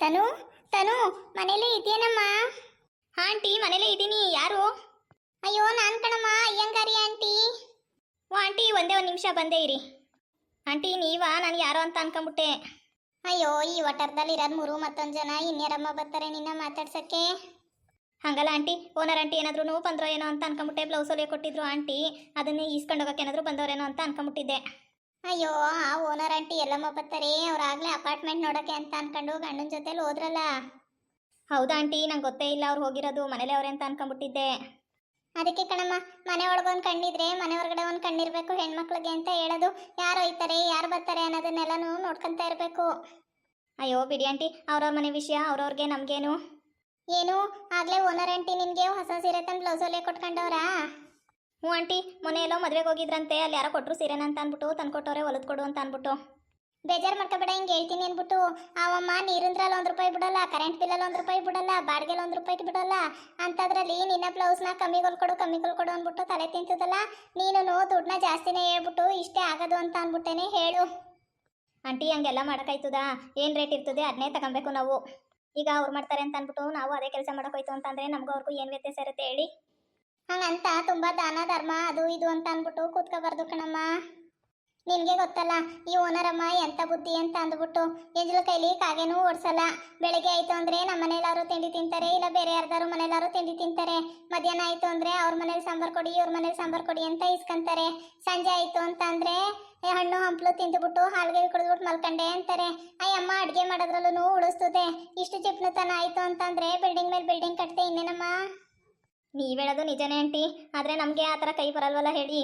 ತನು ತನು, ಮನೇಲೇ ಇದೆಯೇನಮ್ಮ? ಆಂಟಿ, ಮನೇಲೇ ಇದ್ದೀನಿ ಯಾರು? ಅಯ್ಯೋ, ನಾನು ಕಣಮ್ಮ, ಅಯ್ಯಂಗಾರಿ ಆಂಟಿ. ಓ, ಆಂಟಿ, ಒಂದೇ ಒಂದು ನಿಮಿಷ ಬಂದೇ ಇರಿ. ಆಂಟಿ, ನೀವಾ? ನಾನು ಯಾರೋ ಅಂತ ಅನ್ಕೊಂಬಿಟ್ಟೆ ಅಯ್ಯೋ, ಈ ಒಟರ್ದಲ್ಲಿ ಇರೋದು ಮೂರು ಮತ್ತೊಂದು ಜನ ಇನ್ಯಾರಮ್ಮ ಬರ್ತಾರೆ ನಿನ್ನ ಮಾತಾಡ್ಸಕ್ಕೆ? ಹಂಗಲ್ಲ ಆಂಟಿ, ಓನರ್ ಆಂಟಿ ಏನಾದ್ರೂ ಬಂದ್ರೋ ಏನೋ ಅಂತ ಅನ್ಕೊಂಬಿಟ್ಟೆ ಬ್ಲೌಸ್ ಹೊಲಿಯೋ ಕೊಟ್ಟಿದ್ರು ಆಂಟಿ. ಅದನ್ನೇ ಈಸ್ಕೊಂಡು ಹೋಗೋಕೆ ಏನಾದರೂ ಬಂದವರೇನೋ ಅಂತ ಅನ್ಕೊಂಬಿಟ್ಟಿದ್ದೆ ಅಯ್ಯೋ ಆ ಓನರ್ ಆಂಟಿ ಎಲ್ಲಮ್ಮ ಬರ್ತಾರೆ? ಅವ್ರಾಗ್ಲೇ ಅಪಾರ್ಟ್ಮೆಂಟ್ ನೋಡಕ್ಕೆ ಅಂತ ಅನ್ಕೊಂಡು ಗಂಡನ ಜೊತೆಲಿ ಹೋದ್ರಲ್ಲ? ಹೌದಾ ಆಂಟಿ ನಂಗೆ ಗೊತ್ತೇ ಇಲ್ಲ ಅವ್ರು ಹೋಗಿರೋದು. ಮನೇಲಿ ಅವ್ರೆ ಅಂತ ಅನ್ಕೊಂಡ್ಬಿಟ್ಟಿದ್ದೆ. ಅದಕ್ಕೆ ಕಣಮ್ಮ ಮನೆ ಒಳಗೊಂದು ಕಣ್ಣಿದ್ರೆ ಮನೆ ಹೊರಗಡೆ ಒಂದು ಕಣ್ಣಿರ್ಬೇಕು ಹೆಣ್ಮಕ್ಳಿಗೆ ಅಂತ ಹೇಳೋದು. ಯಾರು ಹೋಯ್ತಾರೆ ಯಾರು ಬರ್ತಾರೆ ಅನ್ನೋದನ್ನೆಲ್ಲನೂ ನೋಡ್ಕೊತಾ ಇರಬೇಕು. ಅಯ್ಯೋ ಬಿಡಿ ಆಂಟಿ ಅವ್ರವ್ರ ಮನೆ ವಿಷಯ ಅವ್ರವ್ರಿಗೆ ನಮಗೇನು? ಏನು? ಆಗಲೇ ಓನರ್ ಆಂಟಿ ನಿನಗೆ ಹೊಸ ಸೀರೆ ತಂದು ಬ್ಲೌಸ್ ಕೊಟ್ಕೊಂಡವ್ರಾ? ಹ್ಞೂ ಆಂಟಿ, ಮೊನ್ನೆ ಎಲ್ಲೋ ಮದುವೆಗೆ ಹೋಗಿದ್ರಂತೆ, ಅಲ್ಲಿ ಯಾರೋ ಕೊಟ್ಟರು ಸೀರೆನ ಅಂತ ಅಂದ್ಬಿಟ್ಟು ತಂದ್ಕೊಟ್ಟವ್ರೆ ಹೊಲದ್ ಕೊಡು ಅಂತ ಅಂದ್ಬಿಟ್ಟು. ಬೇಜಾರು ಮಾಡ್ಕೊಬೇಡ, ಹಿಂಗೆ ಹೇಳ್ತೀನಿ ಅಂದ್ಬಿಟ್ಟು. ಅವಮ್ಮ ನೀರಿಂದ್ರಲ್ಲಿ ಒಂದು ರೂಪಾಯಿ ಬಿಡಲ್ಲ ಕರೆಂಟ್ ಬಿಲ್ಲಲ್ಲಿ ಒಂದು ರೂಪಾಯಿ ಬಿಡಲ್ಲ ಬಾಡಿಗೆಲ್ಲ ಒಂದು ರೂಪಾಯಿ ಬಿಡಲ್ಲ. ಅಂಥದ್ರಲ್ಲಿ ನಿನ್ನ ಬ್ಲೌಸ್ನ ಕಮ್ಮಿ ಕೊಡು ಕಮ್ಮಿ ಕೊಡು ಅಂದ್ಬಿಟ್ಟು ತಲೆ ತಿಂತದಲ್ಲ ನೀನು ದುಡ್ಡನ್ನ ಜಾಸ್ತಿನೇ ಹೇಳ್ಬಿಟ್ಟು, ಇಷ್ಟೇ ಆಗೋದು ಅಂತ ಅಂದ್ಬಿಟ್ಟೇನೆ ಹೇಳು. ಆಂಟಿ, ಹಂಗೆಲ್ಲ ಮಾಡೋಕ್ಕಾಯ್ತದ? ಏನು ರೇಟ್ ಇರ್ತದೆ ಅದನ್ನೇ ತಗೊಬೇಕು ನಾವು. ಈಗ ಅವ್ರು ಮಾಡ್ತಾರೆ ಅಂತ ಅಂದ್ಬಿಟ್ಟು, ನಾವು ಅದೇ ಕೆಲಸ ಮಾಡೋಕ್ಕೋಯ್ತು ಅಂತಂದರೆ ನಮಗೂ ಅವ್ರಿಗೂ ಏನು ವ್ಯತ್ಯಾಸ ಇರುತ್ತೆ ಹೇಳಿ. ಹಂಗಂತ ತುಂಬಾ ದಾನ, ಧರ್ಮ, ಅದು ಇದು ಅಂತ ಅಂದ್ಬಿಟ್ಟು ಕೂತ್ಕೋಬಾರ್ದು ಕಣಮ್ಮ. ನಿನಗೆ ಗೊತ್ತಲ್ಲ, ಈ ಓನರಮ್ಮ ಎಂಥ ಬುದ್ಧಿ ಅಂತ ಅಂದ್ಬಿಟ್ಟು ಎಂಜಲ ಕೈಲಿ ಕಾಗೇನೂ ಓಡಿಸಲ್ಲ. ಬೆಳಿಗ್ಗೆ ಆಯ್ತು ಅಂದ್ರೆ ನಮ್ಮ ಮನೇಲಾರು ತಿಂಡಿ ತಿಂತಾರೆ, ಇಲ್ಲ ಬೇರೆ ಯಾರ್ದಾರು ಮನೇಲಾರು ತಿಂಡಿ ತಿಂತಾರೆ. ಮಧ್ಯಾಹ್ನ ಆಯ್ತು ಅಂದ್ರೆ ಅವ್ರ ಮನೇಲಿ ಸಾಂಬಾರ್ ಕೊಡಿ, ಇವ್ರ ಮನೇಲಿ ಸಾಂಬಾರ್ ಕೊಡಿ ಅಂತ ಇಸ್ಕೊಂತಾರೆ. ಸಂಜೆ ಆಯ್ತು ಅಂತ ಅಂದರೆ ಹಣ್ಣು, ಹಂಪಲು ತಿಂದುಬಿಟ್ಟು ಹಾಲ್ಗೆ ಕುಡಿದ್ಬಿಟ್ಟು ಮಲ್ಕಂಡೆ ಅಂತಾರೆ. ಅಯ್ಯಮ್ಮ ಅಡುಗೆ ಮಾಡೋದ್ರಲ್ಲೂ ಉಳಿಸ್ತದೆ. ಇಷ್ಟು ಚಿಪ್ನತನ ಆಯಿತು ಅಂತಂದ್ರೆ ಬಿಲ್ಡಿಂಗ್ ಮೇಲೆ ಬಿಲ್ಡಿಂಗ್ ಕಟ್ತೆ ಇನ್ನೇನಮ್ಮ? ನೀವು ಹೇಳೋದು ನಿಜನೇ ಆಂಟಿ ಆದರೆ ನಮಗೆ ಆ ಥರ ಕೈ ಬರಲ್ವಲ್ಲ ಹೇಳಿ.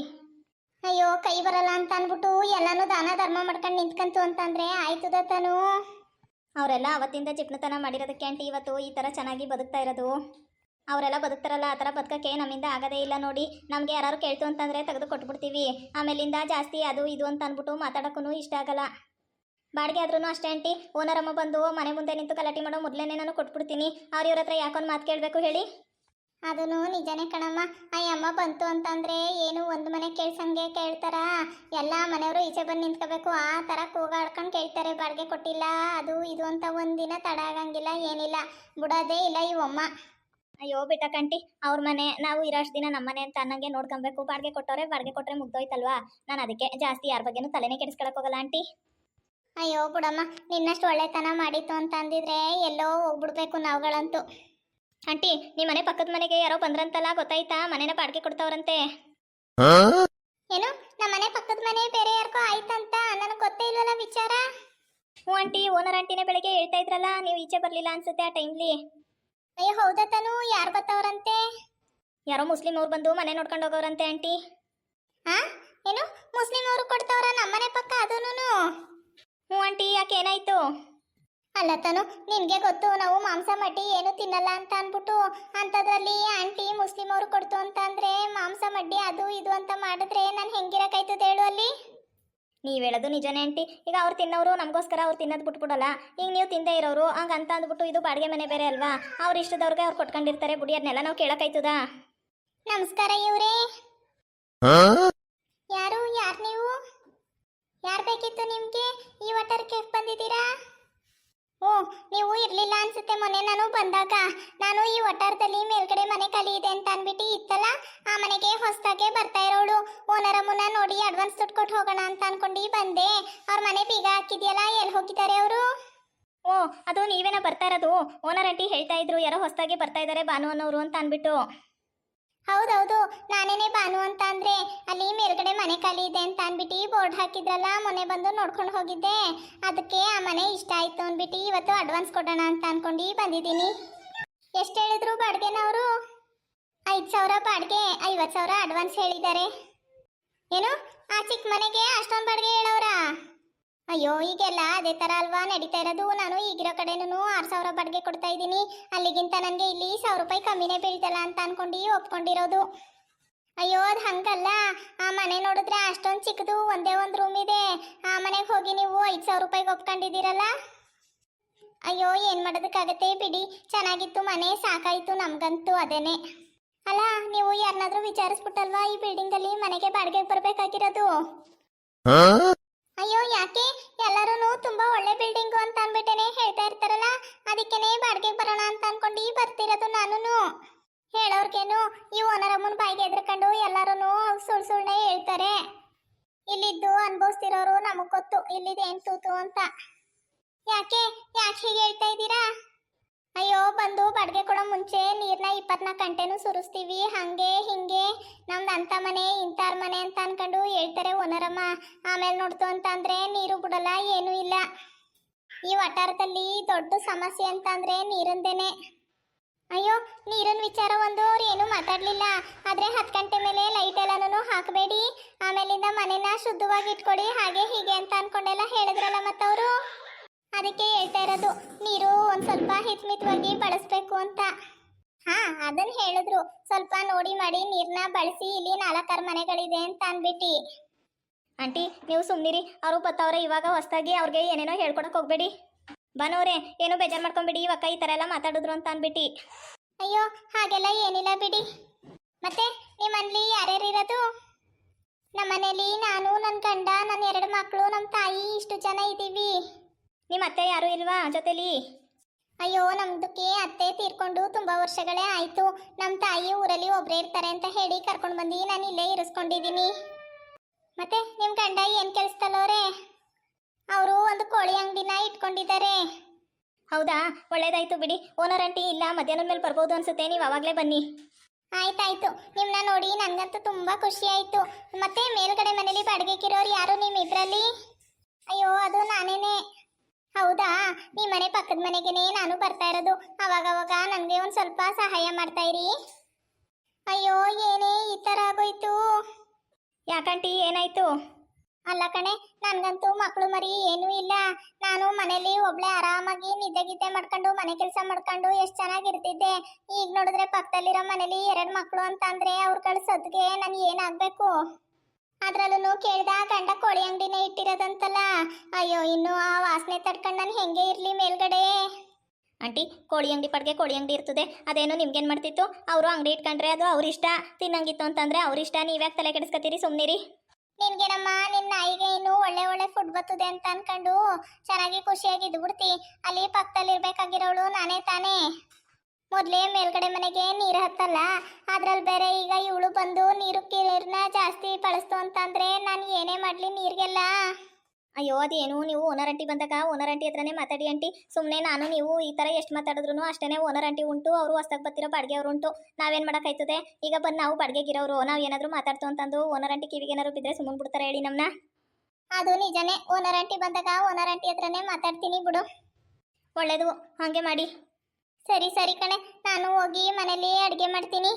ಅಯ್ಯೋ ಕೈ ಬರಲ್ಲ ಅಂತ ಅಂದ್ಬಿಟ್ಟು ಎಲ್ಲಾನು ದಾನ ಧರ್ಮ ಮಾಡ್ಕೊಂಡು ನಿಂತ್ಕಂತು ಅಂತಂದ್ರೆ ಆಯ್ತದ ತಾನು ಅವರೆಲ್ಲ ಅವತ್ತಿಂದ ಚಿಪ್ನತನ ಮಾಡಿರೋದಕ್ಕೆ ಆಂಟಿ ಇವತ್ತು ಈ ಥರ ಚೆನ್ನಾಗಿ ಬದುಕ್ತಾ ಇರೋದು. ಅವರೆಲ್ಲ ಬದುಕ್ತಾರಲ್ಲ ಆ ಥರ ಬದುಕಕ್ಕೆ ನಮ್ಮಿಂದ ಆಗದೇ ಇಲ್ಲ ನೋಡಿ. ನಮಗೆ ಯಾರು ಕೇಳ್ತು ಅಂತಂದರೆ ತೆಗೆದು ಕೊಟ್ಬಿಡ್ತೀವಿ. ಆಮೇಲಿಂದ ಜಾಸ್ತಿ ಅದು ಇದು ಅಂತ ಅಂದ್ಬಿಟ್ಟು ಮಾತಾಡೋಕ್ಕೂ ಇಷ್ಟ ಆಗಲ್ಲ. ಬಾಡಿಗೆ ಆದ್ರೂ ಅಷ್ಟೇ ಆಂಟಿ ಓನರಮ್ಮ ಬಂದು ಮನೆ ಮುಂದೆ ನಿಂತು ಗಲಾಟೆ ಮಾಡೋ ಮೊದಲೇ ನಾನು ಕೊಟ್ಬಿಡ್ತೀನಿ. ಅವ್ರ ಇವ್ರ ಹತ್ರ ಯಾಕೊಂದು ಮಾತು ಕೇಳಬೇಕು ಹೇಳಿ. ಅದನ್ನು ನಿಜನೇ ಕಣಮ್ಮ. ಅಯ್ಯಮ್ಮ ಬಂತು ಅಂತಂದ್ರೆ ಏನು ಒಂದು ಮನೆ ಕೇಳ್ಸಂಗೆ ಕೇಳ್ತಾರ? ಎಲ್ಲ ಮನೆಯವರು ಈಚೆ ಬಂದು ನಿಂತ್ಕೋಬೇಕು. ಆ ಥರ ಕೂಗಾಡ್ಕೊಂಡು ಕೇಳ್ತಾರೆ, ಬಾಡಿಗೆ ಕೊಟ್ಟಿಲ್ಲ, ಅದು ಇದು ಅಂತ ಒಂದಿನ ತಡ ಆಗಂಗಿಲ್ಲ, ಏನಿಲ್ಲ. ಬಿಡೋದೇ ಇಲ್ಲ ಇವಮ್ಮ ಅಯ್ಯೋ ಬಿಟ್ಟಕಂಟಿ ಅವ್ರ ಮನೆ, ನಾವು ಇರೋಷ್ಟು ದಿನ ನಮ್ಮ ಮನೆ ಅಂತ ಅನ್ನಂಗೆ ನೋಡ್ಕೊಬೇಕು. ಬಾಡಿಗೆ ಕೊಟ್ಟವ್ರೆ, ಬಾಡಿಗೆ ಕೊಟ್ಟರೆ ಮುಗ್ದೋಯ್ತಲ್ವಾ? ನಾನು ಅದಕ್ಕೆ ಜಾಸ್ತಿ ಯಾರ ಬಗ್ಗೆನೂ ತಲೆನೇ ಕೆಡಿಸ್ಕೊಳಕ್ ಹೋಗಲ್ಲ, ಆಂಟಿ. ಅಯ್ಯೋ, ಬಿಡಮ್ಮ, ನಿನ್ನಷ್ಟು ಒಳ್ಳೆತನ ಮಾಡಿತ್ತು ಅಂತ ಅಂದಿದ್ರೆ ಎಲ್ಲೋ ಹೋಗ್ಬಿಡ್ಬೇಕು ನಾವುಗಳಂತೂ. ಆಂಟಿ ನಿಮ್ಮ ಮನೆ ಪಕ್ಕದ ಮನೆಗೆ ಯಾರೋ ಬಂದ್ರಂತಲ್ಲ, ಗೊತ್ತಾಯ್ತಾ? ಮನೆನ ಬಾಡಿಗೆ ಕೊಡ್ತಾವ್ರಂತೆ. ಏನು? ನಮ್ಮ ಮನೆ ಪಕ್ಕದ ಮನೆ ಬೇರೆ ಯಾರಿಗೋ ಆಯ್ತಂತ? ನನಗೆ ಗೊತ್ತೇ ಇಲ್ವಲ್ಲ ವಿಚಾರ? ಹ್ಞೂ ಆಂಟಿ, ಓನರ್ ಆಂಟಿನೇ ಬೆಳಿಗ್ಗೆ ಹೇಳ್ತಾ ಇದ್ರಲ್ಲ, ನೀವು ಈಚೆ ಬರಲಿಲ್ಲ ಅನ್ಸುತ್ತೆ ಆ ಟೈಮ್ಲಿ. ಅಯ್ಯೋ ಹೌದಾ ತಾನು ಯಾರು ಬರ್ತಾವ್ರಂತೆ ಯಾರೋ ಮುಸ್ಲಿಂ ಅವ್ರು ಬಂದು ಮನೆ ನೋಡ್ಕೊಂಡು ಹೋಗೋರಂತೆ ಆಂಟಿ. ಹಾ ಏನು? ಮುಸ್ಲಿಂ ಅವರು ಕೊಡ್ತಾವ್ರ ನಮ್ಮನೆ ಪಕ್ಕ ಅದೂನು ಹ್ಞೂ ಆಂಟಿ ಯಾಕೆ ಏನಾಯ್ತು ಅಲ್ಲ ತಾನು ನಿನಗೆ ಗೊತ್ತು ನಾವು ಮಾಂಸ ಮಡ್ಡಿ ಏನು ತಿನ್ನಲ್ಲ ಅಂತ ಅಂದ್ಬಿಟ್ಟು ಅಂಥದ್ರಲ್ಲಿ ಆಂಟಿ ಮುಸ್ಲಿಂ ಅವರು ಕೊಡ್ತು ಅಂತ ಅಂದ್ರೆ ಮಾಂಸ ಮಡ್ಡಿ ಅದು ಇದು ಅಂತ ಮಾಡಿದ್ರೆ ನಾನು ಹೆಂಗಿರಕಾಯ್ತದ ಹೇಳು ಅಲ್ಲಿ? ನೀವು ಹೇಳೋದು ನಿಜನೇ ಆಂಟಿ. ಈಗ ಅವ್ರು ತಿನ್ನೋರು ನಮಗೋಸ್ಕರ ಅವ್ರು ತಿನ್ನೋದು ಬಿಟ್ಬಿಡಲ್ಲ. ಈಗ ನೀವು ತಿಂದೇ ಇರೋರು ಹಂಗ ಅಂತ ಅಂದ್ಬಿಟ್ಟು ಇದು ಬಾಡಿಗೆ ಮನೆ ಬೇರೆ ಅಲ್ವಾ? ಅವ್ರ ಇಷ್ಟದವ್ರಿಗೆ ಅವ್ರು ಕೊಟ್ಕೊಂಡಿರ್ತಾರೆ ಬುಡಿ ಅದನ್ನೆಲ್ಲ ನಾವು ಕೇಳಕಾಯ್ತದ ನಮಸ್ಕಾರ ಇವ್ರೇ. ಯಾರು ಯಾರು ನೀವು? ಯಾರು ಬೇಕಿತ್ತು ನಿಮಗೆ? ಈ ವಾಟರ್ಗೆ ಬಂದಿದ್ದೀರಾ? ಓ, ನೀವು ಇರ್ಲಿಲ್ಲ ಅನ್ಸುತ್ತೆ ಮೊನ್ನೆ ನಾನು ಬಂದಾಗ. ನಾನು ಈ ಒಟ್ಟಾರದಲ್ಲಿ ಮೇಲ್ಗಡೆ ಮನೆ ಖಾಲಿ ಇದೆ ಅಂತ ಅಂದ್ಬಿಟ್ಟು ಇತ್ತಲ್ಲ, ಆ ಮನೆಗೆ ಹೊಸದಾಗೆ ಬರ್ತಾ ಇರೋಳು. ಓನರಮ್ಮನ ನೋಡಿ ಅಡ್ವಾನ್ಸ್ ದುಡ್ಡು ಕೊಟ್ಟು ಹೋಗೋಣ ಅಂತ ಅನ್ಕೊಂಡು ಬಂದೆ. ಅವ್ರ ಮನೆ ಬೀಗ ಹಾಕಿದ್ಯಲ್ಲ, ಎಲ್ಲಿ ಹೋಗಿದ್ದಾರೆ ಅವರು? ಓ, ಅದು ನೀವೇನೋ ಬರ್ತಾ ಇರೋದು. ಓನರ್ ಆಂಟಿ ಹೇಳ್ತಾ ಇದ್ರು, ಯಾರೋ ಹೊಸದಾಗಿ ಬರ್ತಾ ಇದ್ದಾರೆ ಭಾನು ಅನ್ನೋರು ಅಂತ ಅನ್ಬಿಟ್ಟು. ಹೌದೌದು, ನಾನೇನೆ ಭಾನು ಅಂತ ಅಂದ್ರೆ ಅಲ್ಲಿ ಮೇಲ್ಗಡೆ ಮನೆ ಖಾಲಿ ಇದೆ ಅಂತ ಅನ್ಬಿಟ್ಟು ಬೋರ್ಡ್ ಹಾಕಿದ್ರಲ್ಲ, ಮೊನ್ನೆ ಬಂದು ನೋಡ್ಕೊಂಡು ಹೋಗಿದ್ದೆ. ಅದಕ್ಕೆ ಆ ಮನೆ ಇಷ್ಟ ಆಯ್ತು ಅಂದ್ಬಿಟ್ಟು ಇವತ್ತು ಅಡ್ವಾನ್ಸ್ ಕೊಡೋಣ ಅಂತ ಅನ್ಕೊಂಡು ಬಂದಿದ್ದೀನಿ. ಎಷ್ಟು ಹೇಳಿದ್ರು ಬಾಡಿಗೆನವರು ಐದು ಸಾವಿರ ಬಾಡಿಗೆ ಐವತ್ತು ಸಾವಿರ ಅಡ್ವಾನ್ಸ್ ಹೇಳಿದ್ದಾರೆ. ಏನು? ಆ ಚಿಕ್ಕ ಮನೆಗೆ ಅಷ್ಟೊಂದು ಬಾಡಿಗೆ ಹೇಳೋರಾ ಅಯ್ಯೋ ಈಗೆಲ್ಲ ಅದೇ ಥರ ಅಲ್ವಾ? ನಡೀತಾ ಇರೋದು. ನಾನು ಈಗಿರೋ ಕಡೆನೂ ಆರು ಸಾವಿರ ಬಾಡಿಗೆ ಕೊಡ್ತಾ ಇದ್ದೀನಿ. ಅಲ್ಲಿಗಿಂತ ನನಗೆ ಇಲ್ಲಿ ಸಾವಿರ ರೂಪಾಯಿ ಕಮ್ಮಿನೇ ಬೀಳ್ತಲ್ಲ ಅಂತ ಅನ್ಕೊಂಡು ಒಪ್ಕೊಂಡಿರೋದು. ಅಯ್ಯೋ, ಅದು ಹಂಗಲ್ಲ. ಆ ಮನೆ ನೋಡಿದ್ರೆ ಅಷ್ಟೊಂದು ಚಿಕ್ಕದು, ಒಂದೇ ಒಂದು ರೂಮ್ ಇದೆ. ಆ ಮನೆಗೆ ಹೋಗಿ ನೀವು ಐದು ಸಾವಿರ ರೂಪಾಯಿಗೆ ಒಪ್ಕೊಂಡಿದ್ದೀರಲ್ಲ? ಅಯ್ಯೋ, ಏನು ಮಾಡೋದಕ್ಕಾಗತ್ತೆ ಬಿಡಿ. ಚೆನ್ನಾಗಿತ್ತು ಮನೆ, ಸಾಕಾಯಿತು ನಮಗಂತೂ ಅದೇನೆ. ಅಲ್ಲ, ನೀವು ಯಾರನ್ನಾದ್ರೂ ವಿಚಾರಿಸ್ಬಿಟ್ಟಲ್ವಾ ಈ ಬಿಲ್ಡಿಂಗಲ್ಲಿ ಮನೆಗೆ ಬಾಡಿಗೆಗೆ ಬರಬೇಕಾಗಿರೋದು? ಅಯ್ಯೋ, ಯಾಕೆ? ಎಲ್ಲರೂ ತುಂಬಾ ಒಳ್ಳೆ ಬಿಲ್ಡಿಂಗ್ ಅಂತ ಅಂದ್ಬಿಟ್ಟೇನೆ ಹೇಳ್ತಾ ಇರ್ತಾರಲ್ಲ? ಅದಕ್ಕೇನೆ ಬಾಡಿಗೆ ಬರೋಣ ಅಂತ ಅನ್ಕೊಂಡು ಬರ್ತಿರೋದು ನಾನು ಹೇಳೋರ್ಗೇನು, ಈ ಓನರ್ ಅಮ್ಮನ ಬಾಯಿಗೆ ಎದ್ರಕೊಂಡು ಎಲ್ಲರೂ ಸುಳ್ಳು ಸುಳ್ಳೆ ಹೇಳ್ತಾರೆ. ಇಲ್ಲಿದ್ದು ಅನುಭವಿಸ್ತಿರೋರು ನಮಗ್ ಗೊತ್ತು, ಇಲ್ಲಿದೆ ಏನ್ ತೂತು ಅಂತ. ಯಾಕೆ? ಯಾಕೆ ಹೇಳ್ತಾ ಇದ್ದೀರಾ? ಅಯ್ಯೋ, ಬಂದು ಬಡ್ಗೆ ಕೊಡೋ ಮುಂಚೆ ನೀರನ್ನ ಇಪ್ಪತ್ನಾಲ್ಕು ಗಂಟೆನೂ ಸುರಿಸ್ತೀವಿ. ಹಂಗೆ, ಹಿಂಗೆ. ನಮ್ದು ಅಂಥ ಮನೆ ಇಂತಾರ ಮನೆ ಅಂತ ಅನ್ಕೊಂಡು ಹೇಳ್ತಾರೆ ಓನರಮ್ಮ. ಆಮೇಲೆ ನೋಡ್ತು ಅಂತ ನೀರು ಬಿಡಲ್ಲ, ಏನೂ ಇಲ್ಲ. ಈ ವಠಾರದಲ್ಲಿ ದೊಡ್ಡ ಸಮಸ್ಯೆ ಅಂತ ಅಂದ್ರೆ ನೀರಿಂದೇನೆ. ಅಯ್ಯೋ, ನೀರಿನ ವಿಚಾರ ಒಂದು ಅವ್ರು ಏನು ಮಾತಾಡಲಿಲ್ಲ. ಆದ್ರೆ ಹತ್ತು ಗಂಟೆ ಮೇಲೆ ಲೈಟ್ ಎಲ್ಲಾನು ಹಾಕಬೇಡಿ. ಆಮೇಲಿಂದ ಮನೆನ ಶುದ್ಧವಾಗಿ ಇಟ್ಕೊಡಿ, ಹಾಗೆ ಹೀಗೆ ಅಂತ ಅನ್ಕೊಂಡೆಲ್ಲ ಹೇಳಿದ್ರಲ್ಲ ಮತ್ತವರು. ಅದಕ್ಕೆ ಹೇಳ್ತಾ ಇರೋದು, ನೀರು ಒಂದ್ ಸ್ವಲ್ಪ ಹಿತ್ಮಿತವಾಗಿ ಬಳಸ್ಬೇಕು ಅಂತ. ಹಾ ಅದನ್ನ ಹೇಳಿದ್ರು. ಸ್ವಲ್ಪ ನೋಡಿ ಮಾಡಿ, ನೀರ್ನ ಬಳಸಿ, ಇಲ್ಲಿ ನಾಲ್ಕಾರು ಮನೆಗಳಿದೆ ಅಂತ ಅನ್ಬಿಟ್ಟಿ. ಆಂಟಿ, ನೀವು ಸುಮ್ಮನಿರಿ ಅವರು ಬತ್ತವ್ರೆ ಇವಾಗ ಹೊಸ್ದಾಗಿ ಅವ್ರಿಗೆ ಏನೇನೋ ಹೇಳ್ಕೊಡಕ್ ಹೋಗ್ಬೇಡಿ. ಬನೋರೆ, ಏನೋ ಬೇಜಾರು ಮಾಡ್ಕೊಂಬಿಡಿ. ಇವಾಗ ಈ ಥರ ಎಲ್ಲ ಮಾತಾಡಿದ್ರು ಅಂತ ಅನ್ಬಿಟ್ಟಿ. ಅಯ್ಯೋ, ಹಾಗೆಲ್ಲ ಏನಿಲ್ಲ ಬಿಡಿ. ಮತ್ತೆ, ನಿಮ್ಮಲ್ಲಿ ಯಾರ್ಯಾರಿರೋದು? ನಮ್ಮನೇಲಿ ನಾನು ನನ್ನ ಗಂಡ ನನ್ನ ಎರಡು ಮಕ್ಕಳು ನಮ್ಮ ತಾಯಿ, ಇಷ್ಟು ಜನ ಇದ್ದೀವಿ. ನಿಮ್ಮ ಅತ್ತೆ ಯಾರು ಇಲ್ವಾ ಜೊತೆಲಿ? ಅಯ್ಯೋ ನಮ್ದಕ್ಕೆ ಅತ್ತೆ ತೀರ್ಕೊಂಡು ತುಂಬಾ ವರ್ಷಗಳೇ ಆಯ್ತು. ನಮ್ಮ ತಾಯಿ ಊರಲ್ಲಿ ಒಬ್ರೇ ಇರ್ತಾರೆ ಅಂತ ಹೇಳಿ ಕರ್ಕೊಂಡು ಬಂದು ನಾನು ಇಲ್ಲೇ ಇರಿಸ್ಕೊಂಡಿದ್ದೀನಿ. ಮತ್ತೆ ನಿಮ್ಮ ಗಂಡ ಏನು ಕೆಲಸದಲ್ಲವ್ರೆ ಅವರು? ಒಂದು ಕೋಳಿ ಅಂಗಡಿನ ಇಟ್ಕೊಂಡಿದ್ದಾರೆ. ಹೌದಾ? ಒಳ್ಳೇದಾಯ್ತು ಬಿಡಿ. ಓನರ್ ಆಂಟಿ ಇಲ್ಲ ಮಧ್ಯಾಹ್ನದ ಮೇಲೆ ಬರ್ಬೋದು ಅನ್ಸುತ್ತೆ. ನೀವು ಅವಾಗಲೇ ಬನ್ನಿ. ಆಯ್ತಾಯ್ತು. ನಿಮ್ಮನ್ನ ನೋಡಿ ನನಗಂತೂ ತುಂಬಾ ಖುಷಿ ಆಯ್ತು. ಮತ್ತೆ ಮೇಲ್ಗಡೆ ಮನೇಲಿ ಬಾಡಿಗೆಗಿರೋರು ಯಾರು ನಿಮ್ಮ ಇದರಲ್ಲಿ? ಅಯ್ಯೋ ಅದು ನಾನೇನೆ. ಹೌದಾ? ಈ ಮನೆ ಪಕ್ಕದ ಮನೆಗೇನೆ ನಾನು ಬರ್ತಾ ಇರೋದು. ಅವಾಗವಾಗ ನನಗೆ ಒಂದು ಸ್ವಲ್ಪ ಸಹಾಯ ಮಾಡ್ತಾ ಇರಿ. ಅಯ್ಯೋ ಏನೇ ಈ ಥರ ಆಗೋಯ್ತು? ಯಾಕಂಟಿ ಏನಾಯ್ತು? ಅಲ್ಲ ಕಣೆ ನನಗಂತೂ ಮಕ್ಕಳು ಮರಿ ಏನೂ ಇಲ್ಲ. ನಾನು ಮನೇಲಿ ಒಬ್ಳೆ ಆರಾಮಾಗಿ ನಿದ್ದೆ ಗಿದ್ದೆ ಮಾಡ್ಕೊಂಡು ಮನೆ ಕೆಲಸ ಮಾಡ್ಕೊಂಡು ಎಷ್ಟು ಚೆನ್ನಾಗಿರ್ತಿದ್ದೆ ಈಗ ನೋಡಿದ್ರೆ ಪಕ್ಕದಲ್ಲಿರೋ ಮನೇಲಿ ಎರಡು ಮಕ್ಕಳು ಅಂತ ಅಂದ್ರೆ ಅವ್ರ ಕಳ್ಸೋದ್ಗೆ ನಾನು ಏನಾಗಬೇಕು ಅದ್ರಲ್ಲೂ ಕೇಳ್ದ ಗಂಡ ಕೋಳಿ ಅಂಗಡಿನೇ ಇಟ್ಟಿರೋದಂತಲ್ಲ. ಅಯ್ಯೋ, ಇನ್ನು ಆ ವಾಸನೆ ತಡ್ಕೊಂಡು ನಾನು ಹೆಂಗೆ ಇರಲಿ ಮೇಲ್ಗಡೆ? ಆಂಟಿ, ಕೋಳಿ ಅಂಗಡಿ ಪಡ್ಗೆ ಕೋಳಿ ಅಂಗಡಿ ಇರ್ತದೆ. ಅದೇನು ನಿಮ್ಗೇನು ಮಾಡ್ತಿತ್ತು? ಅವರು ಅಂಗಡಿ ಇಟ್ಕೊಂಡ್ರೆ ಅದು ಅವ್ರ ಇಷ್ಟ. ತಿನ್ನಂಗಿತ್ತು ಅಂತಂದ್ರೆ ಅವ್ರ ಇಷ್ಟ. ನೀವ್ಯಾಕೆ ತಲೆ ಕೆಡಿಸ್ಕೊತೀರಿ ಸುಮ್ಮನಿರಿ ನಿನ್ಗೇನಮ್ಮ ನಿನ್ನ ನಾಯಿಗೆ ಇನ್ನು ಒಳ್ಳೆ ಒಳ್ಳೆ ಫುಡ್ ಬರ್ತದೆ ಅಂತ ಅನ್ಕೊಂಡು ಚೆನ್ನಾಗಿ ಖುಷಿಯಾಗಿ ಇದ್ಬಿಡ್ತಿ. ಅಲ್ಲಿ ಪಕ್ಕದಲ್ಲಿ ಇರ್ಬೇಕಾಗಿರೋಳು ನಾನೇ ತಾನೇ. ಮೊದಲೇ ಮೇಲ್ಗಡೆ ಮನೆಗೆ ನೀರು ಹತ್ತಲ್ಲ ಅದ್ರಲ್ಲಿ ಬೇರೆ ಈಗ ಇವಳು ಬಂದು ನೀರು ನೀರನ್ನ ಜಾಸ್ತಿ ಬಳಸ್ತು ಅಂತಂದ್ರೆ ನಾನು ಏನೇ ಮಾಡಲಿ ನೀರಿಗೆಲ್ಲ. ಅಯ್ಯೋ, ಅದೇನು? ನೀವು ಓನರ್ ಅಂಟಿ ಬಂದಾಗ ಓನರ್ ಅಂಟಿ ಹತ್ರನೇ ಮಾತಾಡಿ ಆಂಟಿ. ಸುಮ್ಮನೆ ನಾನು ನೀವು ಈ ಥರ ಎಷ್ಟು ಮಾತಾಡಿದ್ರು ಅಷ್ಟೇ ಓನರ್ ಅಂಟಿ ಉಂಟು, ಅವರು ಹೊಸ್ದಾಗ ಬರ್ತಿರೋ ಬಾಡಿಗೆ ಅವರು ಉಂಟು. ನಾವೇನು ಮಾಡೋಕ್ಕಾಯ್ತದೆ? ಈಗ ಬಂದು ನಾವು ಬಾಡಿಗೆಗಿರೋರು, ನಾವು ಏನಾದರೂ ಮಾತಾಡ್ತು ಅಂತಂದು ಓನರ್ ಅಂಟಿ ಕಿವಿಗೆ ಏನಾದ್ರು ಬಿದ್ದರೆ ಸುಮ್ಮನೆ ಬಿಡ್ತಾರೆ ಹೇಳಿ ನಮ್ಮನ್ನ ಅದು ನಿಜನೇ, ಓನರ್ ಅಂಟಿ ಬಂದಾಗ ಓನರ್ ಅಂಟಿ ಹತ್ರನೇ ಮಾತಾಡ್ತೀನಿ ಬಿಡು. ಒಳ್ಳೇದು, ಹಾಗೆ ಮಾಡಿ. ಸರಿ ಸರಿ ಕಣೆ. ನಾನು ಹೋಗಿ ಮನೇಲಿ ಅಡುಗೆ ಮಾಡ್ತೀನಿ.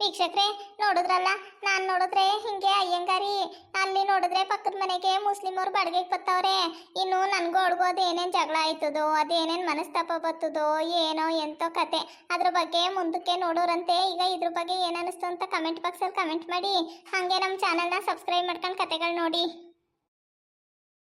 ವೀಕ್ಷಕ್ರೆ, ನೋಡಿದ್ರಲ್ಲ? ನಾನು ನೋಡಿದ್ರೆ ಹಿಂಗೆ ಅಯ್ಯಂಗಾರಿ. ಅಲ್ಲಿ ನೋಡಿದ್ರೆ ಪಕ್ಕದ ಮನೆಗೆ ಮುಸ್ಲಿಮವ್ರು ಬಾಡಿಗೆಗೆ ಬತ್ತವ್ರೆ. ಇನ್ನು ನನಗೂ ಅಡ್ಗೋ ಅದೇನೇನು ಜಗಳ ಆಯ್ತದೋ, ಅದೇನೇನು ಮನಸ್ತಾಪ ಬತ್ತದೋ, ಏನೋ ಎಂತೋ ಕತೆ. ಅದ್ರ ಬಗ್ಗೆ ಮುಂದಕ್ಕೆ ನೋಡೋರಂತೆ. ಈಗ ಇದ್ರ ಬಗ್ಗೆ ಏನು ಅನ್ನಿಸ್ತು ಅಂತ ಕಮೆಂಟ್ ಬಾಕ್ಸಲ್ಲಿ ಕಮೆಂಟ್ ಮಾಡಿ. ಹಾಗೆ ನಮ್ಮ ಚಾನಲ್ನ ಸಬ್ಸ್ಕ್ರೈಬ್ ಮಾಡ್ಕೊಂಡು ಕತೆಗಳು ನೋಡಿ.